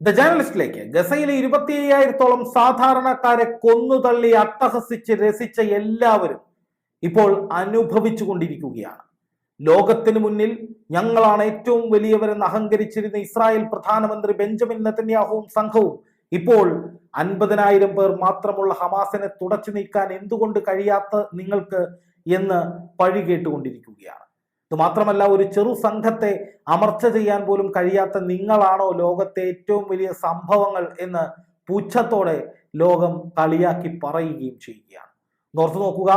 The ജേർണലിസ്റ്റിലേക്ക് ഗസയിലെ ഇരുപത്തി അയ്യായിരത്തോളം സാധാരണക്കാരെ കൊന്നുതള്ളി അട്ടഹസിച്ച് രസിച്ച എല്ലാവരും ഇപ്പോൾ അനുഭവിച്ചു കൊണ്ടിരിക്കുകയാണ് ലോകത്തിന് മുന്നിൽ ഞങ്ങളാണ് ഏറ്റവും വലിയവരെന്ന് അഹങ്കരിച്ചിരുന്ന ഇസ്രായേൽ പ്രധാനമന്ത്രി ബെഞ്ചമിൻ നെതന്യാഹുവും സംഘവും ഇപ്പോൾ അൻപതിനായിരം പേർ മാത്രമുള്ള ഹമാസിനെ തുടച്ചു നീക്കാൻ എന്തുകൊണ്ട് കഴിയാത്ത നിങ്ങൾക്ക് എന്ന് പഴി കേട്ടുകൊണ്ടിരിക്കുകയാണ്. മാത്രമല്ല ഒരു ചെറു സംഘത്തെ അമർച്ച ചെയ്യാൻ പോലും കഴിയാത്ത നിങ്ങളാണോ ലോകത്തെ ഏറ്റവും വലിയ സംഭവങ്ങൾ എന്ന് പുച്ഛത്തോടെ ലോകം കളിയാക്കി പറയുകയും ചെയ്യുകയാണ്. ഓർത്തു നോക്കുക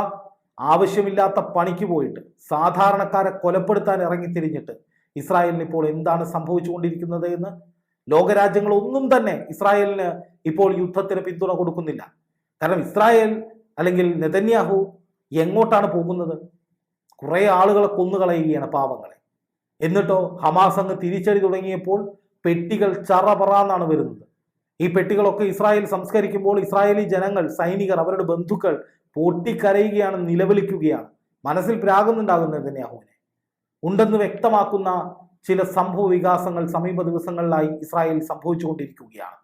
ആവശ്യമില്ലാത്ത പണിക്ക് പോയിട്ട് സാധാരണക്കാരെ കൊലപ്പെടുത്താൻ ഇറങ്ങി തിരിഞ്ഞിട്ട് ഇസ്രായേലിന് ഇപ്പോൾ എന്താണ് സംഭവിച്ചുകൊണ്ടിരിക്കുന്നത് എന്ന്? ലോകരാജ്യങ്ങൾ ഒന്നും തന്നെ ഇസ്രായേലിന് ഇപ്പോൾ യുദ്ധത്തിന് പിന്തുണ കൊടുക്കുന്നില്ല. കാരണം ഇസ്രായേൽ അല്ലെങ്കിൽ നെതന്യാഹു എങ്ങോട്ടാണ് പോകുന്നത്? കുറേ ആളുകളെ കൊന്നുകളയുകയാണ് പാവങ്ങളെ. എന്നിട്ടോ ഹമാസ് അങ്ങ് തിരിച്ചടി തുടങ്ങിയപ്പോൾ പെട്ടികൾ ചറപറാന്നാണ് വരുന്നത്. ഈ പെട്ടികളൊക്കെ ഇസ്രായേൽ സംസ്കരിക്കുമ്പോൾ ഇസ്രായേലി ജനങ്ങൾ സൈനികർ അവരുടെ ബന്ധുക്കൾ പൊട്ടിക്കരയുകയാണ് നിലവിളിക്കുകയാണ്. മനസ്സിൽ പ്രാകുന്നുണ്ടാകുന്ന നെതന്യാഹുവിനെ. ഉണ്ടെന്ന് വ്യക്തമാക്കുന്ന ചില സംഭവ വികാസങ്ങൾ സമീപ ദിവസങ്ങളിലായി ഇസ്രായേൽ സംഭവിച്ചുകൊണ്ടിരിക്കുകയാണ്.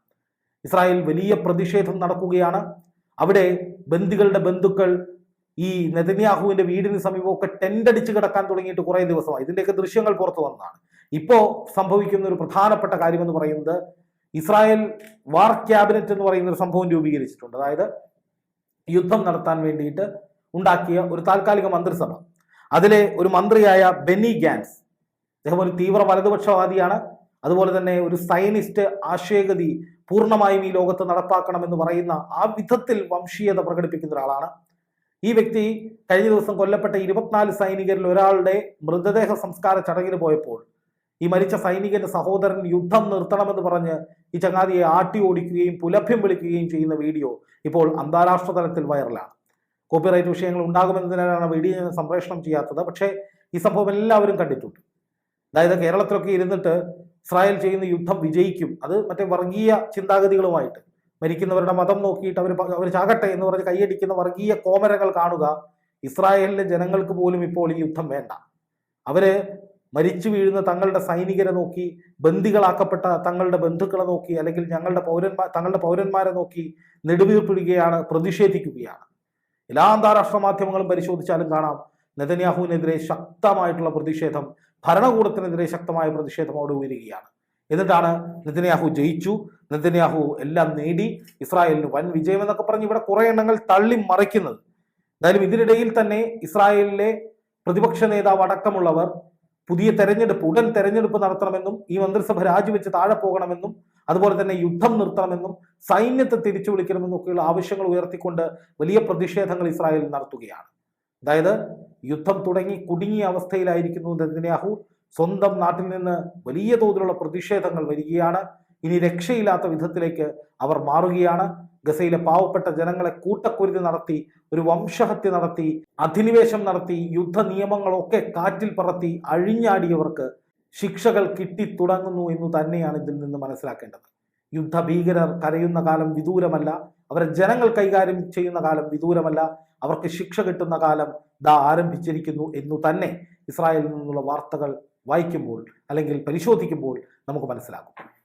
ഇസ്രായേൽ വലിയ പ്രതിഷേധം നടക്കുകയാണ്. അവിടെ ബന്ദികളുടെ ബന്ധുക്കൾ ഈ നെതന്യാഹുവിന്റെ വീടിന് സമീപമൊക്കെ ടെന്റ് അടിച്ച് കിടക്കാൻ തുടങ്ങിയിട്ട് കുറേ ദിവസമായി. ഇതിന്റെയൊക്കെ ദൃശ്യങ്ങൾ പുറത്തു വന്നതാണ്. ഇപ്പോൾ സംഭവിക്കുന്ന ഒരു പ്രധാനപ്പെട്ട കാര്യമെന്ന് പറയുന്നത് ഇസ്രായേൽ വാർ ക്യാബിനറ്റ് എന്ന് പറയുന്ന ഒരു സംഭവം രൂപീകരിച്ചിട്ടുണ്ട്. അതായത് യുദ്ധം നടത്താൻ വേണ്ടിയിട്ട് ഉണ്ടാക്കിയ ഒരു താൽക്കാലിക മന്ത്രിസഭ. അതിലെ ഒരു മന്ത്രിയായ ബെന്നി ഗാൻസ് അദ്ദേഹം ഒരു തീവ്ര വലതുപക്ഷവാദിയാണ്. അതുപോലെ തന്നെ ഒരു സൈനിസ്റ്റ് ആശയഗതി പൂർണമായും ഈ ലോകത്ത് നടപ്പാക്കണമെന്ന് പറയുന്ന ആ വിധത്തിൽ വംശീയത പ്രകടിപ്പിക്കുന്ന ഒരാളാണ് ഈ വ്യക്തി കഴിഞ്ഞ ദിവസം കൊല്ലപ്പെട്ട ഇരുപത്തിനാല് സൈനികരിൽ ഒരാളുടെ മൃതദേഹ സംസ്കാര ചടങ്ങിന് പോയപ്പോൾ ഈ മരിച്ച സൈനികന്റെ സഹോദരൻ യുദ്ധം നിർത്തണമെന്ന് പറഞ്ഞ് ഈ ചങ്ങാതിയെ ആട്ടി ഓടിക്കുകയും പുലഭ്യം വിളിക്കുകയും ചെയ്യുന്ന വീഡിയോ ഇപ്പോൾ അന്താരാഷ്ട്ര തലത്തിൽ വൈറലാണ്. കോപ്പിറൈറ്റ് വിഷയങ്ങൾ ഉണ്ടാകുമെന്നതിനാലാണ് വീഡിയോ ഞാൻ സംപ്രേഷണം ചെയ്യാത്തത്. പക്ഷേ ഈ സംഭവം എല്ലാവരും കണ്ടിട്ടുണ്ട്. അതായത് കേരളത്തിലൊക്കെ ഇരുന്നിട്ട് ഇസ്രായേൽ ചെയ്യുന്ന യുദ്ധം വിജയിക്കും. അത് മറ്റേ വർഗീയ ചിന്താഗതികളുമായിട്ട്. മരിക്കുന്നവരുടെ മതം നോക്കിയിട്ട് അവർ അവർ ചാകട്ടെ എന്ന് പറഞ്ഞ് കൈയടിക്കുന്ന വർഗീയ കോമരങ്ങൾ കാണുക ഇസ്രായേലിലെ ജനങ്ങൾക്ക് പോലും ഇപ്പോൾ ഈ യുദ്ധം വേണ്ട. അവർ മരിച്ചു വീഴുന്ന തങ്ങളുടെ സൈനികരെ നോക്കി ബന്ദികളാക്കപ്പെട്ട തങ്ങളുടെ ബന്ധുക്കളെ നോക്കി അല്ലെങ്കിൽ ഞങ്ങളുടെ പൗരന്മാർ തങ്ങളുടെ പൗരന്മാരെ നോക്കി നെടുവീർപ്പിടുകയാണ് പ്രതിഷേധിക്കുകയാണ്. എല്ലാ അന്താരാഷ്ട്ര മാധ്യമങ്ങളും പരിശോധിച്ചാലും കാണാം നെതന്യാഹുവിനെതിരെ ശക്തമായിട്ടുള്ള പ്രതിഷേധം ഭരണകൂടത്തിനെതിരെ ശക്തമായ പ്രതിഷേധം അവിടെ ഉയരുകയാണ്. എന്നിട്ടാണ് നെതന്യാഹു ജയിച്ചു. നെതന്യാഹു എല്ലാം നേടി ഇസ്രായേലിന് വൻ വിജയം എന്നൊക്കെ പറഞ്ഞ് ഇവിടെ കുറെ എണ്ണങ്ങൾ തള്ളി മറിക്കുന്നത്. എന്തായാലും ഇതിനിടയിൽ തന്നെ ഇസ്രായേലിലെ പ്രതിപക്ഷ നേതാവ് അടക്കമുള്ളവർ പുതിയ തെരഞ്ഞെടുപ്പ് ഉടൻ തെരഞ്ഞെടുപ്പ് നടത്തണമെന്നും ഈ മന്ത്രിസഭ രാജിവെച്ച് താഴെ പോകണമെന്നും അതുപോലെ തന്നെ യുദ്ധം നിർത്തണമെന്നും സൈന്യത്തെ തിരിച്ചു വിളിക്കണമെന്നും ഒക്കെയുള്ള ആവശ്യങ്ങൾ ഉയർത്തിക്കൊണ്ട് വലിയ പ്രതിഷേധങ്ങൾ ഇസ്രായേൽ നടത്തുകയാണ്. അതായത് യുദ്ധം തുടങ്ങി കുടുങ്ങിയ അവസ്ഥയിലായിരിക്കുന്നു നെതന്യാഹു. സ്വന്തം നാട്ടിൽ നിന്ന് വലിയ തോതിലുള്ള പ്രതിഷേധങ്ങൾ വരികയാണ്. ഇനി രക്ഷയില്ലാത്ത വിധത്തിലേക്ക് അവർ മാറുകയാണ്. ഗസയിലെ പാവപ്പെട്ട ജനങ്ങളെ കൂട്ടക്കുരുതി നടത്തി ഒരു വംശഹത്യ നടത്തി അധിനിവേശം നടത്തി യുദ്ധ നിയമങ്ങളൊക്കെ കാറ്റിൽ പറത്തി അഴിഞ്ഞാടിയവർക്ക് ശിക്ഷകൾ കിട്ടിത്തുടങ്ങുന്നു എന്ന് തന്നെയാണ് ഇതിൽ നിന്ന് മനസ്സിലാക്കേണ്ടത്. യുദ്ധഭീകരർ കരയുന്ന കാലം വിദൂരമല്ല. അവരെ ജനങ്ങൾ കൈകാര്യം ചെയ്യുന്ന കാലം വിദൂരമല്ല. അവർക്ക് ശിക്ഷ കിട്ടുന്ന കാലം ദാ ആരംഭിച്ചിരിക്കുന്നു എന്നു തന്നെ ഇസ്രായേലിൽ നിന്നുള്ള വാർത്തകൾ വായിക്കുമ്പോൾ അല്ലെങ്കിൽ പരിശോധിക്കുമ്പോൾ നമുക്ക് മനസ്സിലാകും.